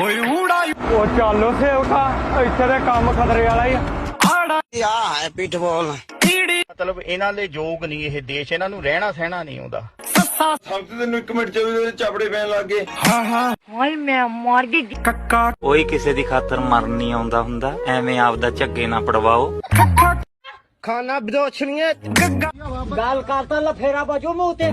ਉਹ ਚੱਲ ਸੇਵਕਾ ਇੱਥੇ ਦੇ ਕੰਮ ਖਤਰੇ ਵਾਲਾ ਹੀ ਆ। ਆ ਹੈ ਪਿੱਠਬੋਲ ਮਤਲਬ ਇਹਨਾਂ ਦੇ ਯੋਗ ਨਹੀਂ ਇਹ ਦੇਸ਼ ਇਹਨਾਂ ਨੂੰ ਰਹਿਣਾ ਸਹਿਣਾ ਨਹੀਂ ਆਉਂਦਾ। ਹਾਏ ਮੈਂ ਮਰ ਗਈ। ਕੋਈ ਕਿਸੇ ਦੀ ਖਾਤਰ ਮਰਨ ਨਹੀਂ ਆਉਂਦਾ ਹੁੰਦਾ। ਐਵੇਂ ਆਪਦਾ ਝੱਗੇ ਨਾ ਪੜਵਾਓ। ਖਾਣਾ ਬਦੋਛਣੀਏ ਗੱਲ ਕਰਤਾ ਲਫੇਰਾ ਬਾਜੋ ਮੂੰਹ ਤੇ।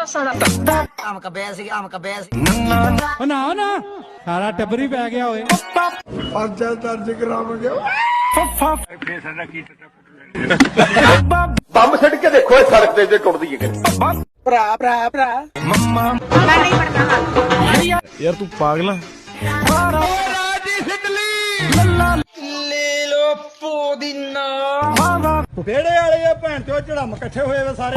ਆਮ ਕਬਿਆ ਸੀ ਆਮ ਕਬਿਆ ਸੀ। ਨਾ ਨਾ ਸਾਰਾ ਟੱਬਰ ਹੀ ਪੈ ਗਿਆ ਓਏ। ਬੰਬ ਛੱਡ ਕੇ ਦੇਖੋ ਇਹ ਸੜਕ ਤੇ ਜੇ ਟੁੱਟਦੀ ਹੈ। ਭਰਾ ਭਰਾ ਭਰਾ। ਯਾਰ ਤੂੰ ਪਾਗਲ ਲੈ ਲੋ ਪੋਦੀਨਾ ਵਿਹੜੇ ਵਾਲੇ ਆ ਭੈਣ ਚੋ ਝੜਮ ਇਕੱਠੇ ਹੋਏ ਵੇ ਸਾਰੇ?